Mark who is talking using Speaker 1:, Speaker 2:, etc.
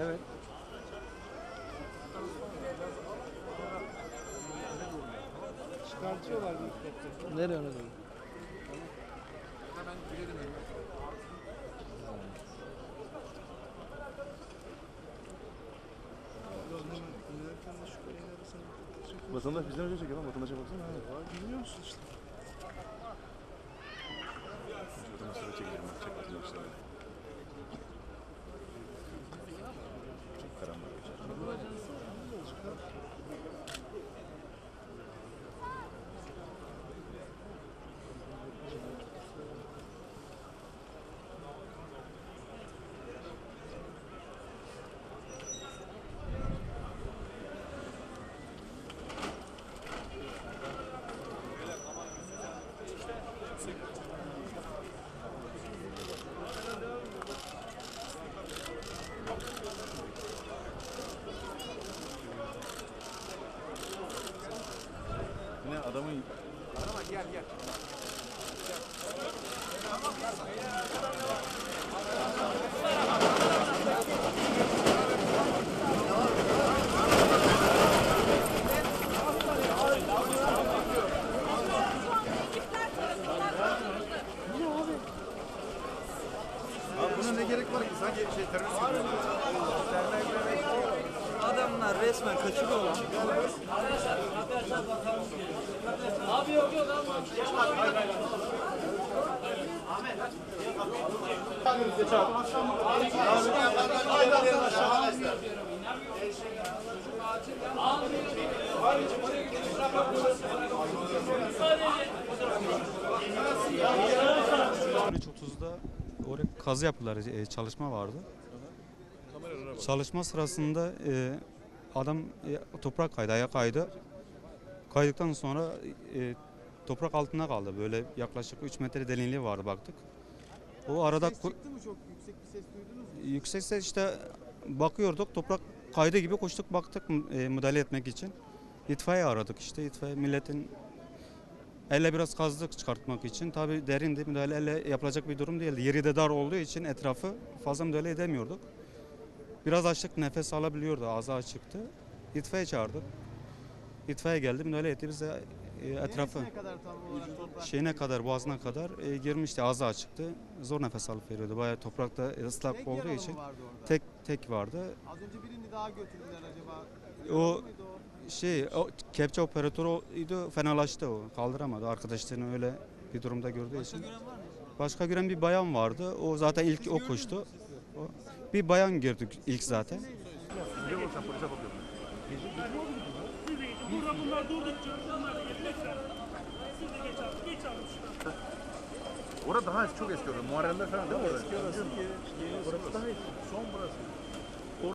Speaker 1: Evet.
Speaker 2: Çıkartıyorlar bir helikopteri.
Speaker 1: Nereye öne doğru?
Speaker 2: Hemen girelim.
Speaker 3: Vatandaş bizden önce çekiyor lan vatandaşa baksana. Ha.
Speaker 2: Bilmiyor musun işte?
Speaker 3: Vatandaşlara çekiyorum ben vatandaşlara. Çok karanlık. Yine adamın
Speaker 2: Arama gel gel.
Speaker 3: Abi buna ne gerek var ki? Sanki şey terörist gibi.
Speaker 1: Adamlar resmen kaçırıyorlar.
Speaker 4: Üç 30'da oraya kazı yapıları e, çalışma vardı. Çalışma sırasında e, adam e, toprak kaydı, ayağa kaydı. Kaydıktan sonra e, toprak altında kaldı. Böyle yaklaşık 3 metre derinliği vardı baktık. O arada
Speaker 2: Ses çıktı mı çok yüksek bir ses duydunuz mu?
Speaker 4: yüksekse işte bakıyorduk toprak kaydı gibi koştuk baktık e, müdahale etmek için. İtfaiye aradık işte itfaiye milletin elle biraz kazdık çıkartmak için. Tabi derindi müdahale elle yapılacak bir durum değildi. Yeri de dar olduğu için etrafı fazla müdahale edemiyorduk. Biraz açtık nefes alabiliyordu ağzı açıktı. İtfaiye çağırdık. İtfaiye geldi müdahale etti bize e, etrafı
Speaker 2: Neresine kadar tam olarak toprak?
Speaker 4: şeyine kadar boğazına kadar e, girmişti ağzı açıktı. Zor nefes alıp veriyordu. Bayağı toprakta ıslak
Speaker 2: Tek
Speaker 4: olduğu
Speaker 2: yaralı
Speaker 4: için
Speaker 2: vardı orada?
Speaker 4: tek tek vardı.
Speaker 2: Az önce birini daha götürdüler acaba.
Speaker 4: O-
Speaker 2: Yaralı mıydı o?
Speaker 4: Şey o kepçe operatörüydü fenalaştı o kaldıramadı arkadaşlarını öyle bir durumda gördüğü için. Başka gören bir bayan vardı. O zaten ilk o koştu. O, bir bayan gördük ilk zaten.
Speaker 3: De sen polise bakıyorsun.
Speaker 5: Burada bunlar durdukça bunlar da. Siz de geç şuradan.
Speaker 3: Orada daha çok eski orada. Muharrem'de falan değil mi orada? Eski orası. Orası daha eski. Son burası.